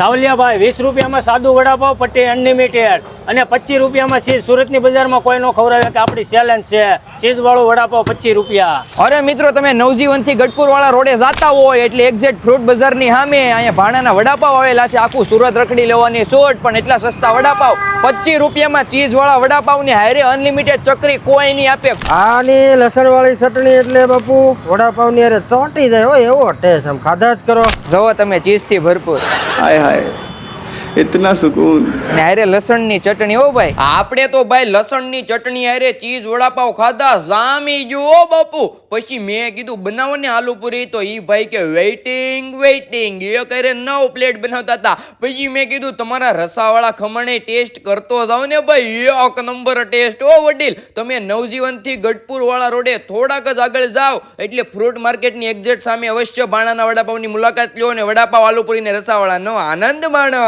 સાવલિયાભાઈ વીસ રૂપિયામાં સાદું વડાપાવ પટ્ટી અનલિમિટેડ અને પચીસ રૂપિયામાં ચીજ સુરતની બજારમાં કોઈ ન ખવડાવે કે આપણી ચેલેન્જ છે. ચીજ વાળો વડાપાવ પચીસ રૂપિયા. અરે મિત્રો તમે નવજીવનથી ગઢપુર વાળા રોડે જતા હોય એટલે એક્ઝેક્ટ ફ્રૂટ બજારની સામે અહીંયા ભાણાના વડાપાવ આવેલા છે. આખું સુરત રખડી લેવાની ચોટ પણ એટલા સસ્તા વડાપાવ. પચીસ રૂપિયામાં ચીજ વાળા વડાપાવની હારે અનલિમિટેડ ચકરી કોઈ નહીં આપે. આની લસણ વાળી ચટણી એટલે બાપુ વડાપાવની હારે ચોટી જાય. હોય એવો ટેસ્ટ આમ ખાધા જ કરો. જવો તમે ચીજથી ભરપૂર. હાય હાય. ઇતના સુકૂન અરે લસણની ચટણી ઓ ભાઈ. આપણે તો ભાઈ લસણની ચટણી અરે ચીઝ વડાપાવ ખાધા જામી જો બાપુ. પછી મેં કીધું બનાવો ને આલુ પૂરી. તો ઈ ભાઈ કે વેઇટિંગ વેઇટિંગ એ કરે નવ પ્લેટ બનાવતા હતા. પછી મેં કીધું તમારા રસાવાળા ખમણે ટેસ્ટ કરતો જાવ ને ભાઈ. એક નંબર ટેસ્ટ ઓ વડીલ. તમે નવજીવનથી ગઢપુર વાળા રોડે થોડાક જ આગળ જાઓ એટલે ફ્રૂટ માર્કેટની એક્ઝેટ સામે અવશ્ય ભાણાના વડાપાવની મુલાકાત લ્યો અને વડાપાવ આલુપુરી ને રસાવાળાનો આનંદ માણો.